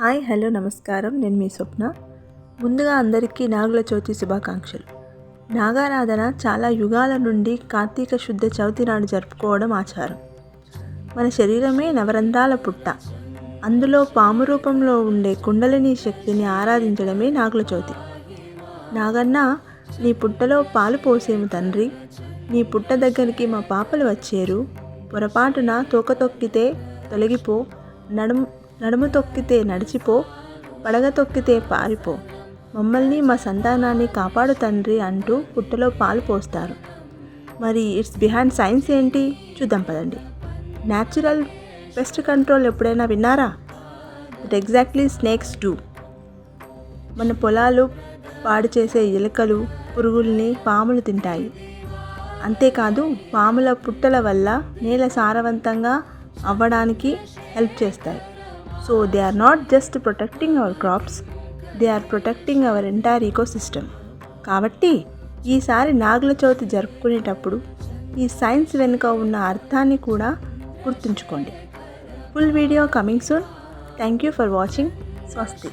Hi hello నమస్కారం. నేను మీ స్వప్న. ముందుగా అందరికీ నాగుల చవితి శుభాకాంక్షలు. నాగారాధన చాలా యుగాల నుండి కార్తీక శుద్ధ చవితి నాడు జరుపుకోవడం ఆచారం. మన శరీరమే నవరంధ్రాల పుట్ట. అందులో పాము రూపంలో ఉండే కుండలిని శక్తిని ఆరాధించడమే నాగుల చవితి. నాగన్న నీ పుట్టలో పాలు పోసేము తండ్రి. నీ పుట్ట దగ్గరికి మా పాపలు వచ్చేరు. పొరపాటున తోక తొక్కితే తొలగిపో. నడుము నడుము తొక్కితే నడిచిపో పడగ తొక్కితే పారిపో. మమ్మల్ని మా సంతానాన్ని కాపాడు తండ్రి అంటూ పుట్టలో పాలు పోస్తారు. మరి ఇట్స్ బిహైండ్ సైన్స్ ఏంటి? చూద్దాం పదండి. న్యాచురల్ పెస్ట్ కంట్రోల్ ఎప్పుడైనా విన్నారా? ఇట్ ఎగ్జాక్ట్లీ స్నేక్స్ డూ మన పొలాలు పాడు చేసే ఎలుకలు పురుగుల్ని పాములు తింటాయి. అంతేకాదు పాముల పుట్టల వల్ల నేల సారవంతంగా అవ్వడానికి హెల్ప్ చేస్తాయి. So they are not just protecting our crops they are protecting our entire ecosystem కాబట్టి ఈసారి నాగుల చవితి జరుపుకునేటప్పుడు ఈ సైన్స్ వెనుక ఉన్న అర్థాన్ని కూడా గుర్తుంచుకోండి. Full video coming soon thank you for watching స్వస్తి